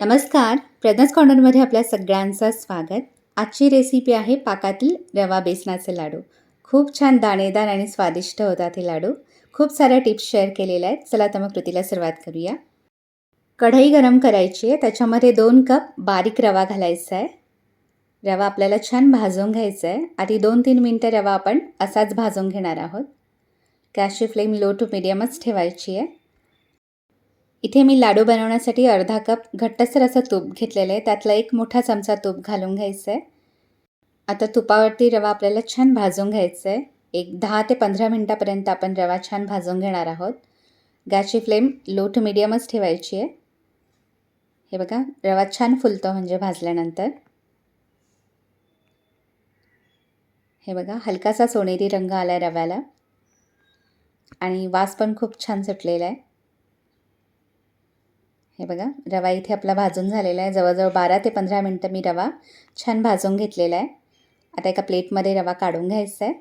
नमस्कार. प्रज्ञाच कॉर्नरमध्ये आपल्या सगळ्यांचं स्वागत. आजची रेसिपी आहे पाकातील रवा बेसनाचे लाडू. खूप छान दाणेदार आणि स्वादिष्ट होतात हे लाडू. खूप साऱ्या टिप्स शेअर केलेल्या आहेत. चला तर मग कृतीला सुरुवात करूया. कढई गरम करायची आहे. त्याच्यामध्ये दोन कप बारीक रवा घालायचा आहे. रवा आपल्याला छान भाजून घ्यायचा आहे. आधी दोन तीन मिनटं रवा आपण असाच भाजून घेणार आहोत. गॅसची फ्लेम लो टू मिडियमच ठेवायची आहे. इथे मी लाडू बनवण्यासाठी अर्धा कप घट्टसर असं तूप घेतलेलं आहे. त्यातला एक मोठा चमचा तूप घालून घ्यायचं आहे. आता तुपावरती रवा आपल्याला छान भाजून घ्यायचं आहे. एक दहा ते पंधरा मिनटापर्यंत आपण रवा छान भाजून घेणार आहोत. गॅसची फ्लेम लो टू मिडियमच ठेवायची आहे. हे बघा रवा छान फुलतो म्हणजे भाजल्यानंतर. हे बघा हलकासा सोनेरी रंग आला आहे रव्याला. आणि वास पण खूप छान सुटलेला आहे. हे बघा रवा इथे आपला भाजून झालेला आहे. जवळजवळ बारा ते पंधरा मिनटं मी रवा छान भाजून घेतलेला आहे. आता एका प्लेटमध्ये रवा काढून घ्यायचा आहे.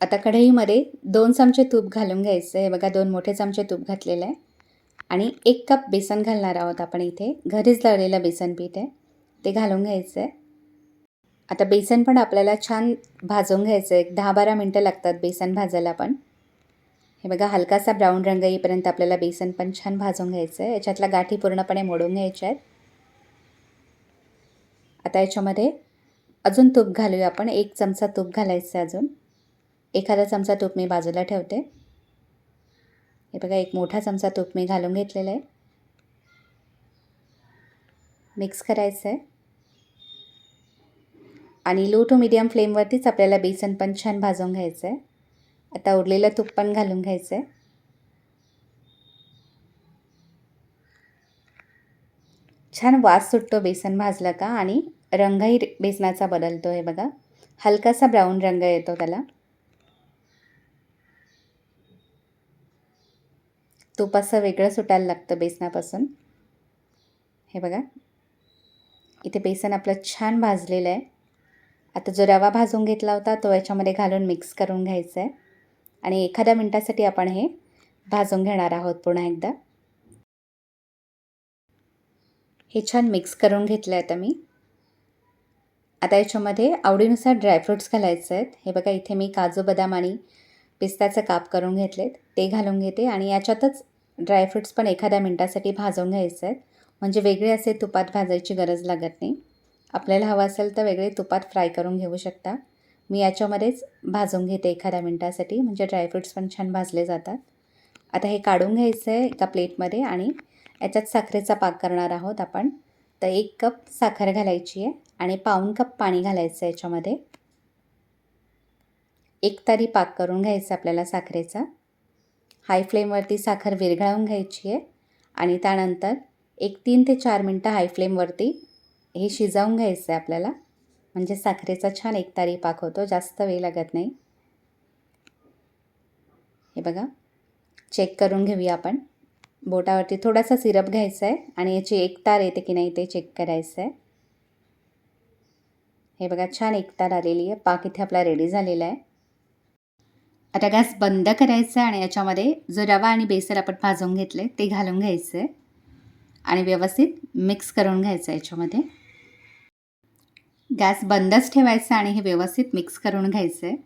आता कढईमध्ये दोन चमचे तूप घालून घ्यायचं आहे. बघा दोन मोठे चमचे तूप घातलेलं आहे. आणि एक कप बेसन घालणार आहोत आपण इथे. घरीच दळलेलं बेसन पीठ आहे. ते घालून घ्यायचं आहे. आता बेसन पण आपल्याला छान भाजून घ्यायचं आहे. एक दहा बारा मिनटं लागतात बेसन भाजायला पण. हे बघा हलकासा ब्राऊन रंग येईपर्यंत आपल्याला बेसन पण छान भाजून घ्यायचं आहे. याच्यातल्या गाठी पूर्णपणे मोडून घ्यायच्या आहेत. आता याच्यामध्ये अजून तूप घालूया आपण. एक चमचा तूप घालायचं आहे अजून. एखादा चमचा तूप मी बाजूला ठेवते. हे बघा एक मोठा चमचा तूप मी घालून घेतलेलं आहे. मिक्स करायचं आहे. आणि लो टू मिडियम फ्लेमवरतीच आपल्याला बेसन पण छान भाजून घ्यायचं आहे. आता उरलेलं तूप पण घालून घ्यायचं आहे छान वास सुटतो बेसन भाजलं का आणि रंगही बेसनाचा बदलतो आहे बघा. हलकासा ब्राऊन रंग येतो त्याला. तूप असं वेगळं सुटायला लागतं बेसनापासून. हे बघा. इथे बेसन आपलं छान भाजलेलं आहे. आता जो रवा भाजून घेतला होता तो याच्यामध्ये घालून मिक्स करून घ्यायचा आहे आणि एखाद्या मिनटासाठी आपण हे भाजून घेणार आहोत पुन्हा एकदा. हे छान मिक्स करून घेतलं आहे आता मी. आता याच्यामध्ये आवडीनुसार ड्रायफ्रूट्स घालायचे आहेत. हे बघा इथे मी काजू बदाम आणि पिस्त्याचं काप करून घेतलेत. ते घालून घेते आणि याच्यातच ड्रायफ्रूट्स पण एखाद्या मिनटासाठी भाजून घ्यायचे आहेत. म्हणजे वेगळे असे तुपात भाजायची गरज लागत नाही. आपल्याला हवं असेल तर वेगळे तुपात फ्राय करून घेऊ शकता. मी याच्यामध्येच भाजून घेते एखाद्या मिनटासाठी. म्हणजे ड्रायफ्रूट्स पण छान भाजले जातात. आता हे काढून घ्यायचं आहे एका प्लेटमध्ये आणि याच्यात साखरेचा पाक करणार आहोत आपण. तर एक कप साखर घालायची आहे आणि पाऊन कप पाणी घालायचं आहे याच्यामध्ये. एक तारी पाक करून घ्यायचा आपल्याला साखरेचा. हाय फ्लेमवरती साखर विरघळवून घ्यायची आहे आणि त्यानंतर एक तीन ते चार मिनटं हाय फ्लेमवरती हे शिजवून घ्यायचं आहे आपल्याला. म्हणजे साखरेचा छान एकतारी पाक होतो जास्त वेळ लागत नाही. हे बघा चेक करून घेऊया आपण. बोटावरती थोडासा सिरप घ्यायचा आहे आणि याची एक तार येते की नाही ते चेक करायचं आहे हे बघा छान एक तार आलेली आहे. पाक इथे आपला रेडी झालेला आहे. आता गॅस बंद करायचा आहे आणि याच्यामध्ये जो रवा आणि बेसन आपण भाजून घेतले ते घालून घ्यायचं आहे आणि व्यवस्थित मिक्स करून घ्यायचं आहे याच्यामध्ये. गॅस बंदच ठेवायचा आणि हे व्यवस्थित मिक्स करून घ्यायचं आहे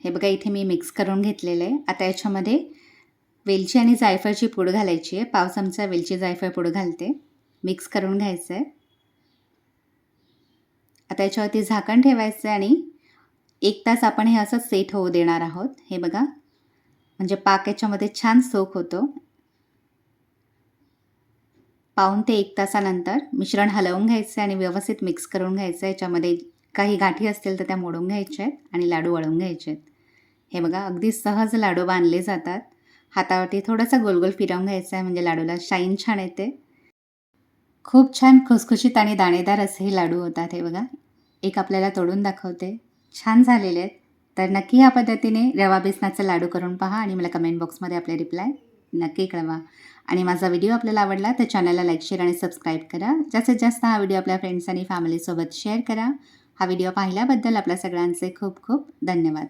हे बघा इथे मी मिक्स करून घेतलेलं. आहे आता याच्यामध्ये वेलची आणि जायफळची पूड घालायची आहे. पाव चमचा वेलची जायफळ पूड घालते. मिक्स करून घ्यायचं आहे आता याच्यावरती झाकण ठेवायचं आहे आणि एक तास आपण हे असं सेट होऊ देणार आहोत. हे बघा म्हणजे पाक याच्यामध्ये छान सोक होतो. पाऊन ते एक तासानंतर मिश्रण हलवून घ्यायचं आणि व्यवस्थित मिक्स करून घ्यायचं. याच्यामध्ये काही गाठी असतील तर त्या मोडून घ्यायच्या आहेत आणि लाडू वळून घ्यायचे आहेत हे बघा अगदी सहज लाडू बांधले जातात. हातावरती थोडंसं गोलगोल फिरवून घ्यायचं आहे म्हणजे लाडूला शाईन छान येते. खूप छान खुसखुशीत आणि दाणेदार असे हे लाडू होतात हे बघा. एक आपल्याला तोडून दाखवते. छान झालेले आहेत. तर नक्की ह्या पद्धतीने रवा बेसनाचा लाडू करून पहा आणि मला कमेंट बॉक्समध्ये आपले रिप्लाय नक्की कळवा. आणि माझा व्हिडिओ आपल्याला आवडला तर चॅनलला लाईक शेअर आणि सबस्क्राईब करा. जास्तीत जास्त हा व्हिडिओ आपल्या फ्रेंड्स आणि फॅमिलीसोबत शेअर करा. हा व्हिडिओ पाहिल्याबद्दल आपल्या सगळ्यांचे खूप खूप धन्यवाद.